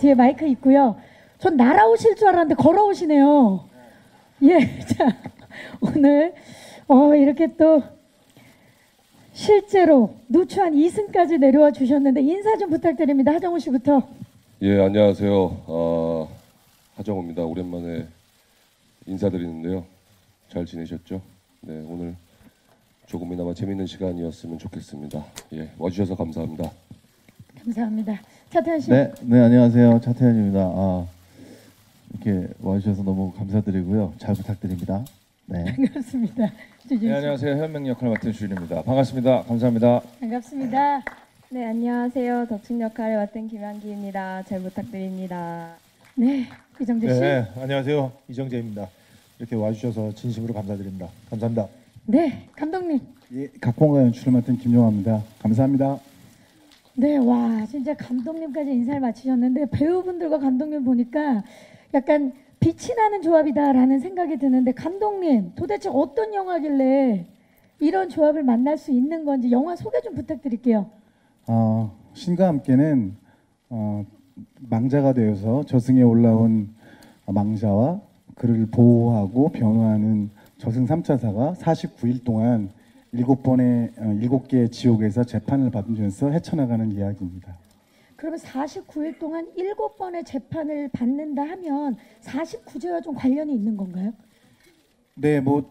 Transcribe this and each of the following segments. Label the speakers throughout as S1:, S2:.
S1: 뒤에 마이크 있고요. 전 날아오실 줄 알았는데 걸어오시네요. 예, 자, 오늘 어, 이렇게 또 실제로 누추한 2승까지 내려와 주셨는데 인사 좀 부탁드립니다. 하정우 씨부터.
S2: 예, 안녕하세요. 어, 하정우입니다. 오랜만에 인사드리는데요. 잘 지내셨죠? 네, 오늘 조금이나마 재밌는 시간이었으면 좋겠습니다. 예, 와주셔서 감사합니다.
S1: 감사합니다. 차태현 씨.
S3: 네, 네 안녕하세요 차태현입니다. 아, 이렇게 와주셔서 너무 감사드리고요. 잘 부탁드립니다. 네.
S1: 반갑습니다. 씨.
S4: 네, 안녕하세요. 현명 역할 맡은 주인입니다. 반갑습니다. 감사합니다.
S1: 반갑습니다.
S5: 네, 안녕하세요. 덕춘 역할을 맡은 김한기입니다. 잘 부탁드립니다.
S1: 네, 이정재 씨.
S6: 네, 안녕하세요. 이정재입니다. 이렇게 와주셔서 진심으로 감사드립니다. 감사합니다.
S1: 네, 감독님.
S3: 예, 각본과 연출을 맡은 김용화입니다. 감사합니다.
S1: 네, 와, 진짜 감독님까지 인사를 마치셨는데 배우분들과 감독님 보니까 약간 빛이 나는 조합이다라는 생각이 드는데 감독님 도대체 어떤 영화길래 이런 조합을 만날 수 있는 건지 영화 소개 좀 부탁드릴게요.
S3: 어, 신과 함께는 어, 망자가 되어서 저승에 올라온 망자와 그를 보호하고 변호하는 저승 3차사가 49일 동안 일곱 번의 어, 일곱 개의 지옥에서 재판을 받으면서 헤쳐나가는 이야기입니다.
S1: 그러면 49일 동안 7번의 재판을 받는다 하면 49제와 좀 관련이 있는 건가요?
S3: 네, 뭐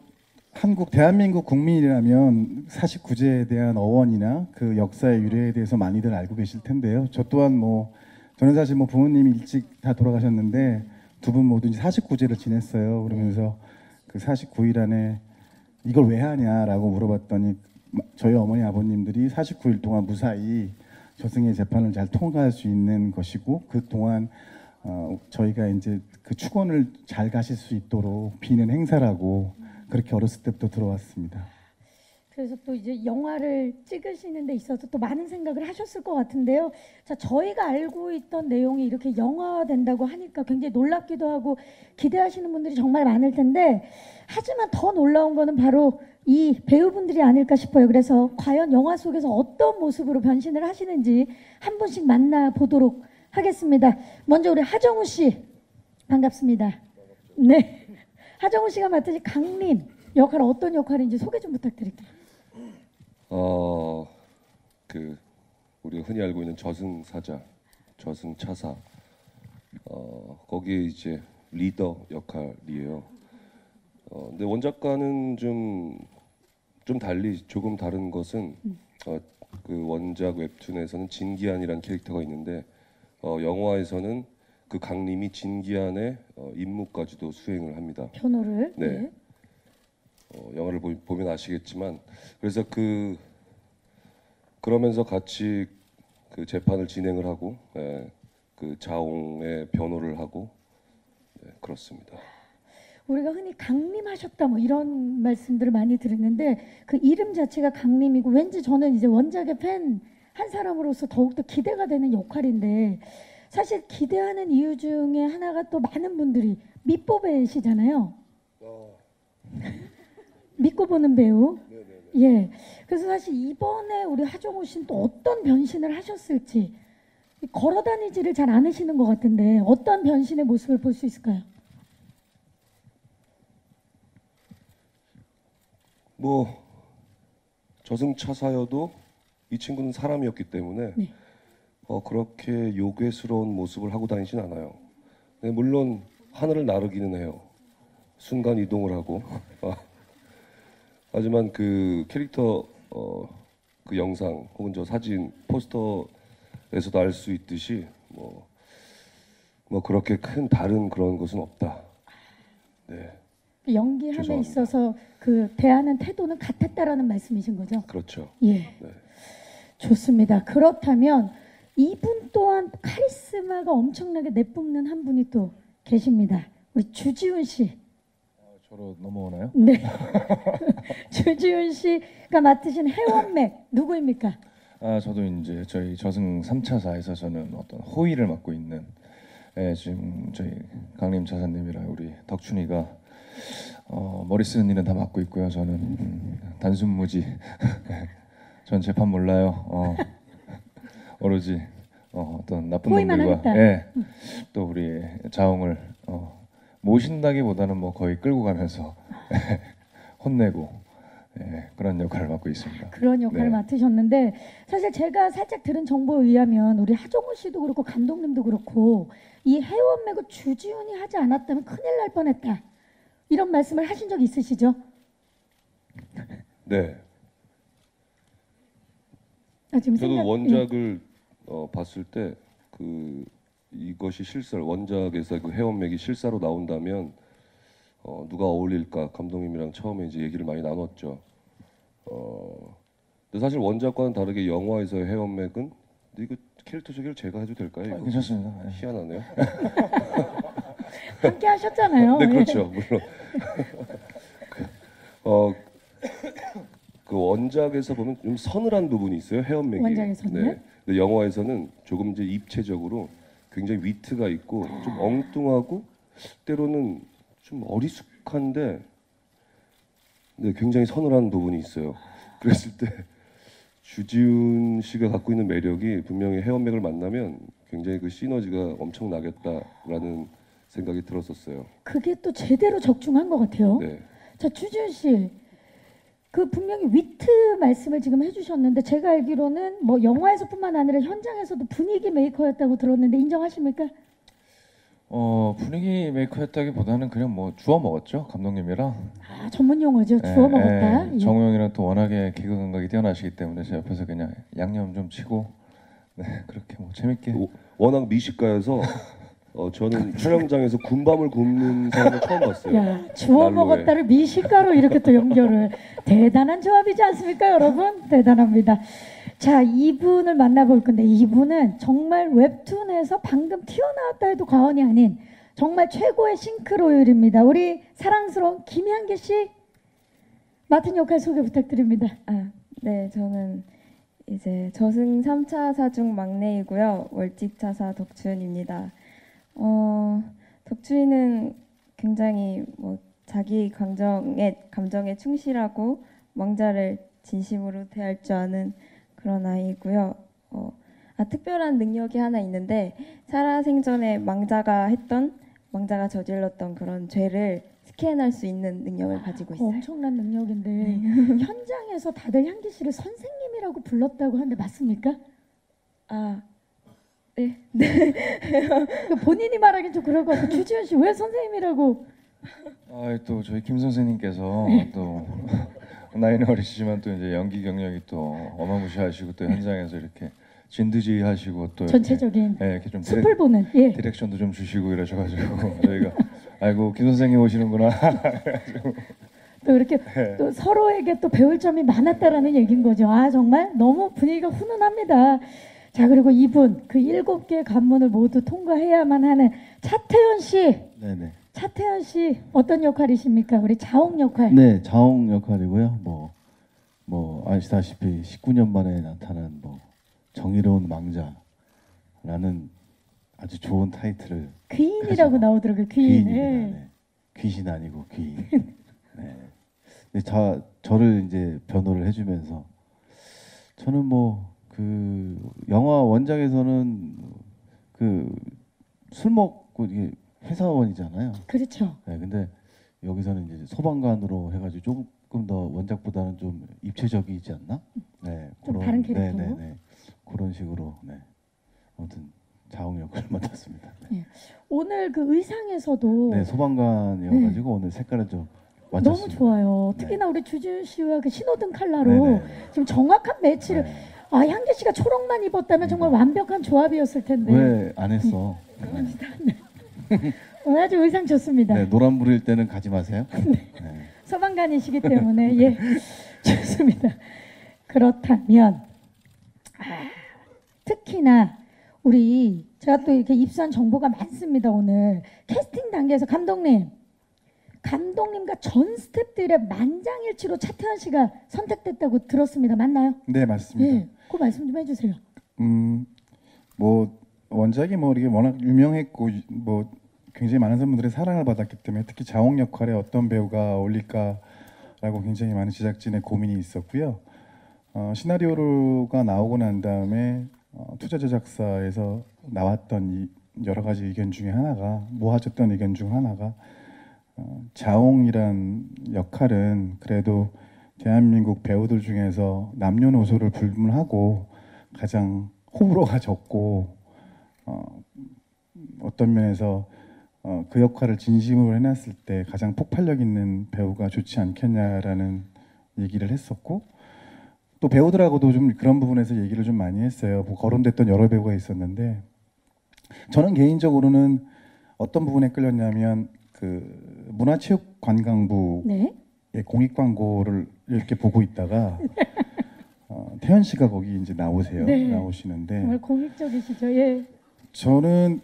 S3: 한국 대한민국 국민이라면 49제에 대한 어원이나 그 역사의 유래에 대해서 많이들 알고 계실 텐데요. 저 또한 뭐 저는 사실 뭐 부모님이 일찍 다 돌아가셨는데 두 분 모두 49제를 지냈어요. 그러면서 그 49일 안에 이걸 왜 하냐라고 물어봤더니 저희 어머니 아버님들이 49일 동안 무사히 저승의 재판을 잘 통과할 수 있는 것이고 그 동안 어, 저희가 이제 그 축원을 잘 가실 수 있도록 비는 행사라고 그렇게 어렸을 때부터 들어왔습니다.
S1: 그래서 또 이제 영화를 찍으시는 데 있어서 또 많은 생각을 하셨을 것 같은데요. 자, 저희가 알고 있던 내용이 이렇게 영화화된다고 하니까 굉장히 놀랍기도 하고 기대하시는 분들이 정말 많을 텐데 하지만 더 놀라운 거는 바로 이 배우분들이 아닐까 싶어요. 그래서 과연 영화 속에서 어떤 모습으로 변신을 하시는지 한 분씩 만나보도록 하겠습니다. 먼저 우리 하정우 씨 반갑습니다. 네. 하정우 씨가 맡으신 강림 역할 어떤 역할인지 소개 좀 부탁드릴게요.
S2: 어, 그 우리가 흔히 알고 있는 저승 사자, 저승 차사, 어, 거기에 이제 리더 역할이에요. 어, 근데 원작과는 좀, 좀 달리 조금 다른 것은 어, 그 원작 웹툰에서는 진기한이라는 캐릭터가 있는데 어, 영화에서는 그 강림이 진기한의 어, 임무까지도 수행을 합니다.
S1: 변호를
S2: 네. 어, 영화를 보, 보면 아시겠지만 그래서 그 그러면서 같이 그 재판을 진행을 하고 예, 그 자옹의 변호를 하고 네, 그렇습니다.
S1: 우리가 흔히 강림하셨다 뭐 이런 말씀들을 많이 들었는데 그 이름 자체가 강림이고 왠지 저는 이제 원작의 팬 한 사람으로서 더욱더 기대가 되는 역할인데 사실 기대하는 이유 중에 하나가 또 많은 분들이 밑보배시잖아요. 믿고 보는 배우. 예. 그래서 사실 이번에 우리 하정우 씨는 또 어떤 변신을 하셨을지 걸어 다니지를 잘 않으시는 것 같은데 어떤 변신의 모습을 볼 수 있을까요?
S2: 뭐 저승차사여도 이 친구는 사람이었기 때문에
S1: 네.
S2: 어, 그렇게 요괴스러운 모습을 하고 다니진 않아요. 네, 물론 하늘을 나르기는 해요. 순간 이동을 하고. 아, 하지만 그 캐릭터 어, 그 영상 혹은 저 사진 포스터에서도 알 수 있듯이 뭐, 뭐 그렇게 큰 다른 그런 것은 없다. 네,
S1: 연기함에
S2: 죄송합니다.
S1: 있어서 그 대하는 태도는 같았다라는 말씀이신 거죠?
S2: 그렇죠.
S1: 예.
S2: 네.
S1: 좋습니다. 그렇다면 이분 또한 카리스마가 엄청나게 내뿜는 한 분이 또 계십니다. 우리 주지훈 씨.
S4: 저로 넘어오나요?
S1: 네. 주지훈 씨가 맡으신 해원맥 누구입니까?
S4: 아, 저도 이제 저희 저승 3차사에서 저는 어떤 호의를 맡고 있는 예, 지금 저희 강림 차사님이랑 우리 덕춘이가 어, 머리 쓰는 일은 다 맡고 있고요. 저는 음, 단순 무지. 전 재판 몰라요. 어, 오로지 어, 어떤 나쁜
S1: 호의만
S4: 놈들과
S1: 하겠다.
S4: 예, 또 우리 자웅을 어, 모신다기보다는 뭐 거의 끌고 가면서 혼내고 예, 그런 역할을 맡고 있습니다.
S1: 그런 역할을
S4: 네.
S1: 맡으셨는데 사실 제가 살짝 들은 정보에 의하면 우리 하정우 씨도 그렇고 감독님도 그렇고 이 해원 매고 주지훈이 하지 않았다면 큰일 날 뻔했다 이런 말씀을 하신 적 있으시죠?
S2: 네.
S1: 아, 지금
S2: 저도
S1: 생각-
S2: 원작을 어, 봤을 때 그 이것이 실사 원작에서 그 회원맥이 실사로 나온다면 어, 누가 어울릴까 감독님이랑 처음에 이제 얘기를 많이 나눴죠. 어, 근데 사실 원작과는 다르게 영화에서의 회원맥은 근데 이거 캐릭터 소개를 제가 해도 될까요?
S4: 아, 괜찮습니다. 예.
S2: 희한하네요.
S1: 함께 하셨잖아요.
S2: 네,
S1: 예.
S2: 그렇죠. 물론. 어, 그 원작에서 보면 좀 서늘한 부분이 있어요. 헤엄맥이.
S1: 원작에서는요?
S2: 네. 근데 영화에서는 조금 이제 입체적으로 굉장히 위트가 있고 좀 엉뚱하고 때로는 좀 어리숙한데 네, 굉장히 서늘한 부분이 있어요. 그랬을 때 주지훈 씨가 갖고 있는 매력이 분명히 헤엄맥을 만나면 굉장히 그 시너지가 엄청 나겠다라는 생각이 들었었어요.
S1: 그게 또 제대로 적중한 것 같아요.
S2: 네.
S1: 자 주지훈 씨, 그 분명히 위트 말씀을 지금 해주셨는데 제가 알기로는 뭐 영화에서뿐만 아니라 현장에서도 분위기 메이커였다고 들었는데 인정하십니까?
S4: 어 분위기 메이커였다기보다는 그냥 뭐 주워 먹었죠 감독님이랑
S1: 아 전문 용어죠. 주워
S4: 예,
S1: 먹었다.
S4: 예.
S1: 예.
S4: 정우 형이랑 또 워낙에 개그 감각이 뛰어나시기 때문에 제 옆에서 그냥 양념 좀 치고 네 그렇게 뭐 재밌게
S2: 오- 워낙 미식가여서 어, 저는 촬영장에서 군밤을 굽는 사람을 처음 봤어요.
S1: 야, 주워
S2: 난로에.
S1: 먹었다를 미식가로 이렇게 또 연결을 대단한 조합이지 않습니까, 여러분? 대단합니다. 자, 이분을 만나볼 건데 이분은 정말 웹툰에서 방금 튀어나왔다 해도 과언이 아닌 정말 최고의 싱크로율입니다. 우리 사랑스러운 김향기 씨 맡은 역할 소개 부탁드립니다.
S5: 아, 네, 저는 이제 저승 3차 사중 막내이고요. 월직 차사 덕춘입니다. 어, 덕춘이는 굉장히 뭐 자기 감정에 감정에 충실하고 왕자를 진심으로 대할 줄 아는 그런 아이고요. 어, 아, 특별한 능력이 하나 있는데 살아생전에 왕자가 했던 왕자가 저질렀던 그런 죄를 스캔할 수 있는 능력을 가지고 있어요.
S1: 엄청난 능력인데 현장에서 다들 향기 씨를 선생님이라고 불렀다고 하는데 맞습니까?
S5: 아,
S1: 그 본인이 말하긴 좀 그럴 것 같고 주지현 씨왜 선생님이라고
S4: 아 또 저희 김 선생님께서 또 나이는 어리시지만 또 이제 연기 경력이 또 어마무시하시고 또 현장에서 이렇게 진드지하시고 또 이렇게,
S1: 전체적인
S4: 예, 이렇게 좀 디렉,
S1: 숲을 보는 예.
S4: 디렉션도 좀 주시고 이러셔가지고 저희가 아이고 김 선생님 오시는구나
S1: 또 이렇게
S4: 네.
S1: 또 서로에게 또 배울 점이 많았다라는 얘기인 거죠. 아 정말 너무 분위기가 훈훈합니다. 자 그리고 이분 그 일곱 개의 관문을 모두 통과해야만 하는 차태현 씨,
S7: 네네.
S1: 차태현 씨 어떤 역할이십니까? 우리 자옥 역할.
S7: 네, 자홍 역할이고요. 뭐, 뭐 아시다시피 19년 만에 나타난 뭐 정의로운 망자라는 아주 좋은 타이틀을
S1: 귀인이라고 나오더라고요. 귀인.
S7: 귀인입니다.
S1: 예.
S7: 네. 귀신 아니고 귀인. 네. 근데 자 저를 이제 변호를 해주면서 저는 뭐 그 영화 원작에서는 그 술 먹고 이게 회사원이잖아요.
S1: 그렇죠.
S7: 네, 근데 여기서는 이제 소방관으로 해가지고 조금 더 원작보다는 좀 입체적이지 않나? 네,
S1: 좀 다른 캐릭터로?
S7: 네, 네, 네. 그런 식으로 네. 아무튼 자웅 역할을 맡았습니다. 네,
S1: 오늘 그 의상에서도
S7: 네 소방관이어가지고 오늘 색깔을 좀 맞췄습니다.
S1: 너무 좋아요.
S7: 네.
S1: 특히나 우리 주지훈 씨와 그 신호등 칼라로
S7: 네, 네,
S1: 지금 정확한 매치를
S7: 네.
S1: 아 향기 씨가 초록만 입었다면 정말 완벽한 조합이었을 텐데.
S7: 왜 안 했어?
S1: 오늘 아주 의상 좋습니다.
S7: 네, 노란 불일 때는 가지 마세요. 네.
S1: 소방관이시기 때문에 예 좋습니다. 그렇다면 아, 특히나 우리 제가 또 이렇게 입수한 정보가 많습니다 오늘 캐스팅 단계에서 감독님 감독님과 전 스태프들의 만장일치로 차태현 씨가 선택됐다고 들었습니다. 맞나요?
S3: 네 맞습니다.
S1: 예, 그 말씀 좀 해주세요.
S3: 음, 뭐 원작이 뭐 이게 워낙 유명했고 뭐 굉장히 많은 분들의 사랑을 받았기 때문에 특히 자홍 역할에 어떤 배우가 어울릴까라고 굉장히 많은 제작진의 고민이 있었고요. 어, 시나리오가 나오고 난 다음에 어, 투자 제작사에서 나왔던 이 여러 가지 의견 중에 하나가 모아졌던 의견 중 하나가 어, 자옹이란 역할은 그래도 대한민국 배우들 중에서 남녀노소를 불문하고 가장 호불호가 적고 어, 어떤 면에서 어, 그 역할을 진심으로 해놨을 때 가장 폭발력 있는 배우가 좋지 않겠냐라는 얘기를 했었고 또 배우들하고도 좀 그런 부분에서 얘기를 좀 많이 했어요. 뭐 거론됐던 여러 배우가 있었는데 저는 개인적으로는 어떤 부분에 끌렸냐면 그 문화체육관광부의
S1: 네.
S3: 공익 광고를 이렇게 보고 있다가 어, 태연 씨가 거기 이제 나오세요.
S1: 네.
S3: 나오시는데
S1: 정말 공익적이시죠. 예.
S3: 저는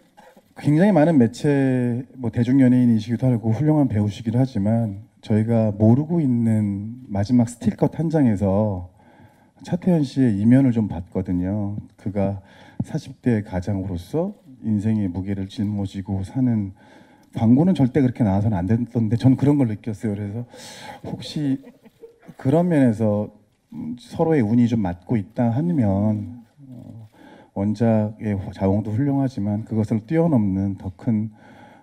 S3: 굉장히 많은 매체 뭐 대중 연예인이시기도 하고 훌륭한 배우시기도 하지만 저희가 모르고 있는 마지막 스틸컷 한 장에서 차태현 씨의 이면을 좀 봤거든요. 그가 40대 가장으로서 인생의 무게를 짊어지고 사는 광고는 절대 그렇게 나와서는 안 됐던데 저는 그런 걸 느꼈어요. 그래서 혹시 그런 면에서 음, 서로의 운이 좀 맞고 있다 하면 어, 원작의 자웅도 훌륭하지만 그것을 뛰어넘는 더 큰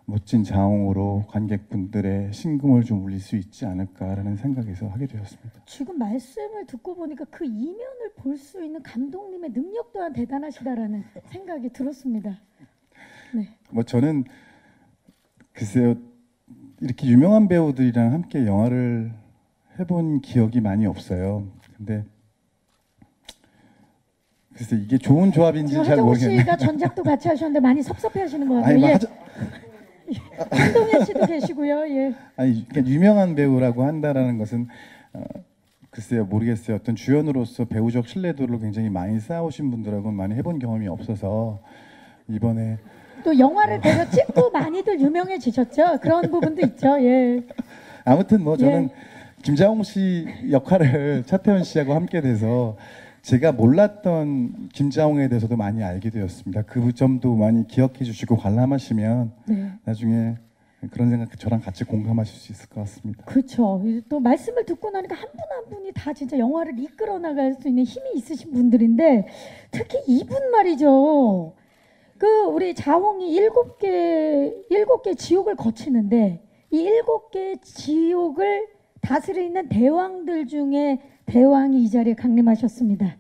S3: 멋진 자웅으로 관객분들의 심금을 좀 울릴 수 있지 않을까라는 생각에서 하게 되었습니다.
S1: 지금 말씀을 듣고 보니까 그 이면을 볼 수 있는 감독님의 능력 또한 대단하시다라는 생각이 들었습니다. 네.
S3: 뭐 저는 글쎄요 이렇게 유명한 배우들이랑 함께 영화를 해본 기억이 많이 없어요. 근데 글쎄 이게 좋은 조합인지 잘 모르겠네요.
S1: 씨가 전작도 같이 하셨는데 많이 섭섭해하시는 것 같아요.
S3: 아니, 뭐
S1: 예.
S3: 하자,
S1: 한동현 씨도 계시고요. 예.
S3: 아니 그러니까 유명한 배우라고 한다라는 것은 어, 글쎄요 모르겠어요. 어떤 주연으로서 배우적 신뢰도를 굉장히 많이 쌓으신 분들하고는 많이 해본 경험이 없어서 이번에
S1: 또 영화를 계속 찍고 많이들 유명해지셨죠. 그런 부분도 있죠. 예.
S3: 아무튼 뭐 저는 김자홍 씨 역할을 차태현 씨하고 함께 돼서 제가 몰랐던 김자홍에 대해서도 많이 알게 되었습니다. 그 점도 많이 기억해 주시고 관람하시면
S1: 네.
S3: 나중에 그런 생각 저랑 같이 공감하실 수 있을 것 같습니다.
S1: 그렇죠. 또 말씀을 듣고 나니까 한 분 한 분이 다 진짜 영화를 이끌어 나갈 수 있는 힘이 있으신 분들인데 특히 이분 말이죠. 그 우리 자홍이 일곱 개 일곱 개 지옥을 거치는데 이 일곱 개 지옥을 다스리는 대왕들 중에 대왕이 이 자리에 강림하셨습니다.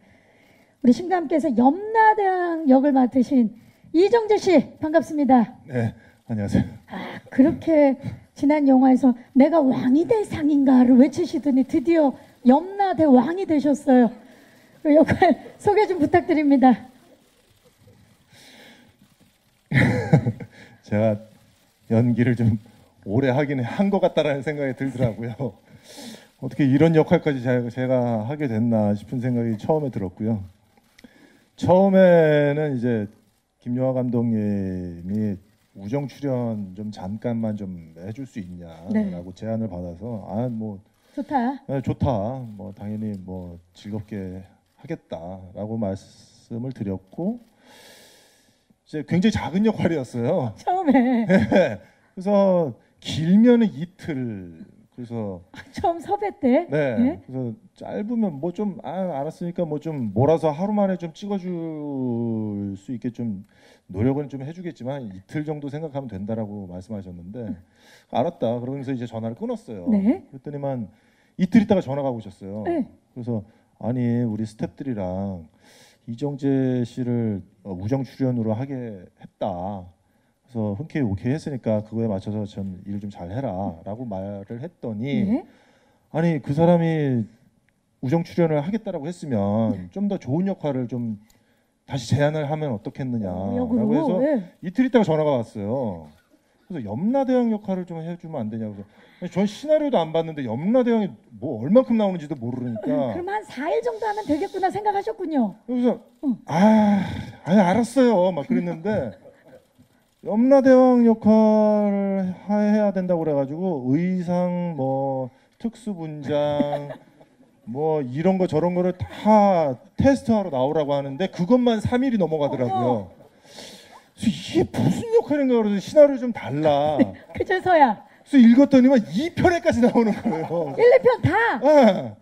S1: 우리 신감께서 염라대왕 역을 맡으신 이정재 씨 반갑습니다.
S6: 네, 안녕하세요.
S1: 그렇게 지난 영화에서 내가 왕이 될 상인가를 외치시더니 드디어 염라대 왕이 되셨어요. 그 역할 소개 좀 부탁드립니다.
S6: 제가 연기를 좀 오래 하긴 한 것 같다라는 생각이 들더라고요. 어떻게 이런 역할까지 제가, 하게 됐나 싶은 생각이 처음에 들었고요. 처음에는 이제 김영하 감독님이 우정 출연 좀 잠깐만 좀 해줄 수 있냐라고
S1: 네.
S6: 제안을 받아서 아 뭐
S1: 좋다.
S6: 네, 좋다. 뭐 당연히 뭐 즐겁게 하겠다라고 말씀을 드렸고 이제 굉장히 작은 역할이었어요.
S1: 처음에
S6: 그래서 길면은 이틀. 그래서
S1: 처음 섭외 때.
S6: 네.
S1: 네?
S6: 그래서 짧으면 뭐 좀 아, 알았으니까 뭐 좀 몰아서 하루 만에 좀 찍어줄 수 있게 좀 노력은 좀 해주겠지만 이틀 정도 생각하면 된다라고 말씀하셨는데 알았다. 그러면서 이제 전화를 끊었어요.
S1: 네.
S6: 그랬더니만 이틀 있다가 전화가 오셨어요.
S1: 네.
S6: 그래서 아니 우리 스탭들이랑 이정재 씨를 어, 우정 출연으로 하게 했다. 그래서 흔쾌히 오케이 했으니까 그거에 맞춰서 좀 일 좀 잘 해라라고 말을 했더니
S1: 네.
S6: 아니 그 사람이 우정 출연을 하겠다라고 했으면 좀더 좋은 역할을 좀 다시 제안을 하면 어떻겠느냐라고
S1: 역으로.
S6: 해서
S1: 네.
S6: 이틀 있다가 전화가 왔어요. 그래서 염라대왕 역할을 좀 해주면 안 되냐고. 그래서 전 시나리오도 안 봤는데 염라대왕이 뭐 얼만큼 나오는지도 모르니까.
S1: 그럼 한 4일 정도 하면 되겠구나 생각하셨군요.
S6: 그래서 아, 아니 알았어요. 막 그랬는데 염라대왕 역할을 하- 해야 된다고 그래가지고 의상 뭐 특수 분장 뭐 이런 거 저런 거를 다 테스트하러 나오라고 하는데 그것만 3일이 넘어가더라고요. 그래서 이게 무슨 역할인가 그래서 시나리오 좀 달라.
S1: 그제서야
S6: 그래서 읽었더니만 2편에까지 나오는 거예요.
S1: 1, 2편 다.
S6: 예.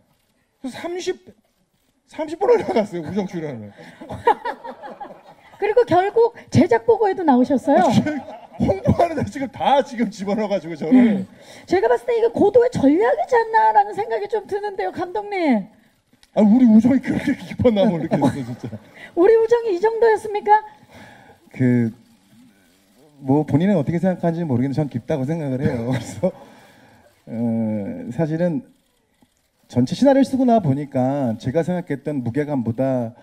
S6: 그래서 30 30분을 나갔어요 우정 출연을.
S1: 그리고 결국 제작 보고에도 나오셨어요.
S6: 홍보하는 데 지금 다 지금 집어넣어가지고 저를
S1: 제가 봤을 때 이게 고도의 전략이지 않나라는 생각이 좀 드는데요, 감독님.
S6: 아 우리 우정이 그렇게 깊었나 모르겠어 진짜.
S1: 우리 우정이 이 정도였습니까?
S3: 그 뭐 본인은 어떻게 생각하는지 모르겠는데 전 깊다고 생각을 해요. 그래서 어, 사실은 전체 시나리오를 쓰고 나 보니까 제가 생각했던 무게감보다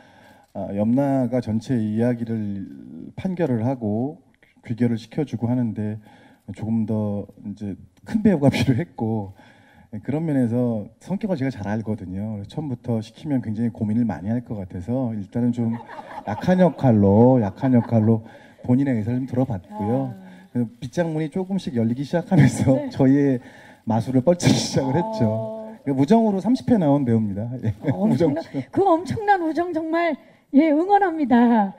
S3: 아, 염라가 전체 이야기를 판결을 하고 귀결을 시켜주고 하는데 조금 더 이제 큰 배우가 필요했고 예, 그런 면에서 성격을 제가 잘 알거든요. 처음부터 시키면 굉장히 고민을 많이 할 것 같아서 일단은 좀 약한 역할로 약한 역할로 본인의 의사를 좀 들어봤고요. 그래서 빗장문이 조금씩 열리기 시작하면서
S1: 네.
S3: 저희의 마술을 뻘치기 시작을 했죠.
S1: 어,
S3: 무정으로 30회 나온 배우입니다. 예. 무정
S1: 엄청난, 그 엄청난 우정 정말 예 응원합니다.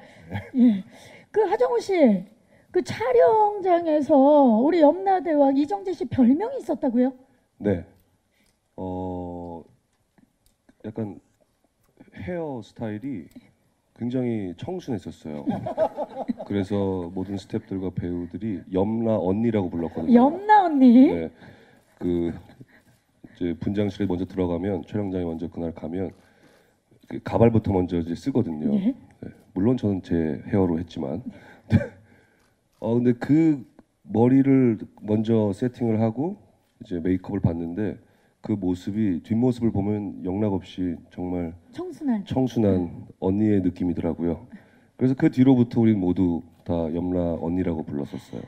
S1: 예. 그 하정우 씨, 그 촬영장에서 우리 염라대왕 이정재 씨 별명이 있었다고요?
S2: 네. 어 약간 헤어 스타일이 굉장히 청순했었어요. 그래서 모든 스태프들과 배우들이 염라 언니라고 불렀거든요.
S1: 염라 언니.
S2: 네. 그 이제 분장실에 먼저 들어가면 촬영장에 먼저 그날 가면 그 가발부터 먼저 이제 쓰거든요.
S1: 예.
S2: 네. 물론 저는 제 헤어로 했지만 어 근데 그 머리를 먼저 세팅을 하고 이제 메이크업을 봤는데 그 모습이 뒷모습을 보면 영락 없이 정말
S1: 청순한.
S2: 청순한 언니의 느낌이더라고요. 그래서 그 뒤로부터 우리 모두 다 염라 언니라고 불렀었어요.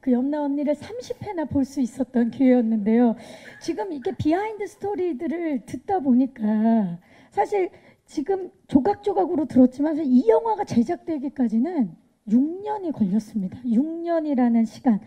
S1: 그 염라 언니를 30회나 볼 수 있었던 기회였는데요. 지금 이게 비하인드 스토리들을 듣다 보니까 사실 지금 조각조각으로 들었지만 이 영화가 제작되기까지는 6년이 걸렸습니다. 6년이라는 시간.